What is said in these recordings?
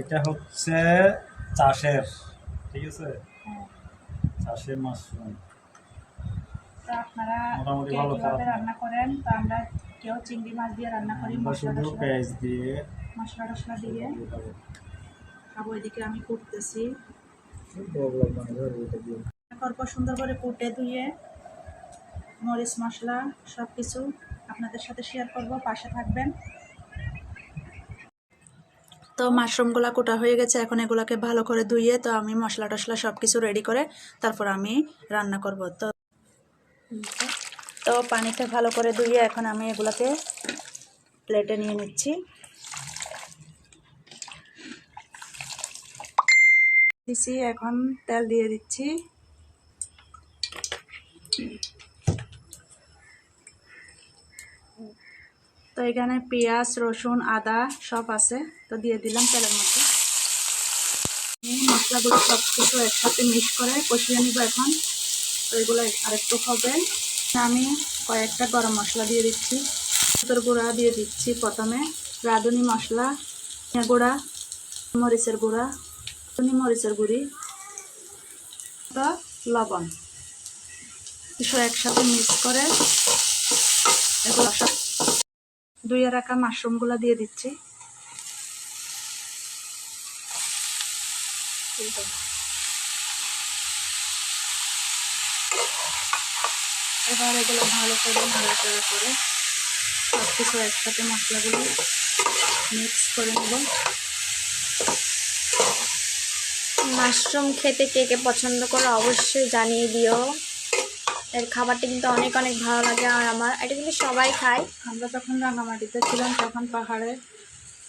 এটা হচ্ছে চাষের ঠিক আছে? চাষের মাশরুম। আপনারা মোটামুটি ভালো। রান্না করেন? তো আমরা কেউ চিংড়ি মাছ দিয়ে রান্না করি মশলা পেঁয়াজ দিয়ে মশলা টশলা দিয়ে। খাব। এদিকে আমি কুটতেছি। করব সুন্দর করে কুটে ধুয়ে। মরিচ মশলা সব কিছু আপনাদের সাথে শেয়ার করব পাশে থাকবেন। তো মাশরুমগুলো কোটা হয়ে গেছে, এখন এগুলাকে ভালো করে ধুয়ে তো আমি মশলা টশলা সব কিছু রেডি করে তারপর আমি রান্না করব। তো তো পানিটা ভালো করে ধুইয়ে এখন আমি এগুলাকে প্লেটে নিয়ে নিচ্ছি। দিছি, এখন তেল দিয়ে দিচ্ছি। তো এখানে পেঁয়াজ, রসুন, আদা সব আছে। তো দিয়ে দিলাম তেলের মধ্যে। মশলাগুলো সব কিছু একসাথে মিক্স করে কষিয়ে নিব এখন। তো এগুলো আরেকটু হবে। আমি কয়েকটা গরম মশলা দিয়ে দিচ্ছি। সুতোর গুঁড়া দিয়ে দিচ্ছি প্রথমে। রাঁধুনি মশলা গুঁড়া, মরিচের গুঁড়া রাঁধুনি মরিচের গুঁড়ি, তো লবণ। কিছু একসাথে মিক্স করে এগুলো সব ধুয়ে রাখা মাশরুমগুলো দিয়ে দিচ্ছি। এবার এগুলো ভালো করে নাড়াচাড়া করে সব কিছু একসাথে মশলাগুলো মিক্স করে নেব। মাশরুম খেতে কে কে পছন্দ করে অবশ্যই জানিয়ে দিও। এর খাবারটা কিন্তু অনেক অনেক ভালো লাগে আর আমার। এটা কিন্তু সবাই খায়। আমরা যখন রাঙামাটিতে ছিলাম তখন পাহাড়ে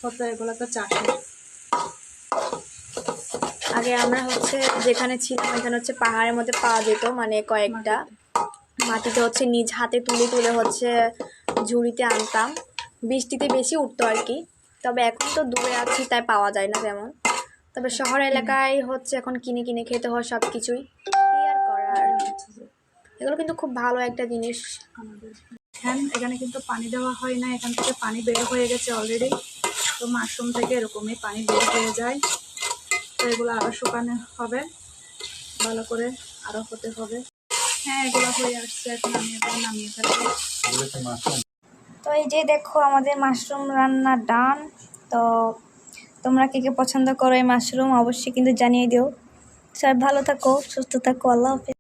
হতো এগুলো তো চাষের আগে আমরা হচ্ছে যেখানে ছিলাম এখানে হচ্ছে পাহাড়ের মধ্যে পাওয়া যেত মানে কয়েকটা। মাটিতে। হচ্ছে নিজ হাতে তুলে তুলে হচ্ছে ঝুড়িতে আনতাম। বৃষ্টিতে বেশি উঠতো আর কি। তবে এখন তো দূরে আছি তাই পাওয়া যায় না তেমন। তবে শহর এলাকায় হচ্ছে এখন কিনে কিনে খেতে হয় সব কিছুই এগুলো কিন্তু খুব ভালো একটা জিনিস আমাদের। এখান এখানে কিন্তু পানি দেওয়া হয় না এখান থেকে পানি বের হয়ে গেছে অলরেডি তো মাশরুম থেকে এরকমই পানি বের হয়ে যায়। তো এগুলো আরও শুকানো হবে ভালো করে আরও হতে হবে। হ্যাঁ এগুলো হয়ে আসছে এখন আমি এগুলো নামিয়ে ফেলব। এগুলো হচ্ছে মাশরুম তো এই যে দেখো আমাদের মাশরুম রান্না ডান তো তোমরা কে কে পছন্দ করো এই মাশরুম অবশ্যই কিন্তু জানিয়ে দিও। সবাই ভালো থাকো সুস্থ থাকো আল্লাহ হাফেজ।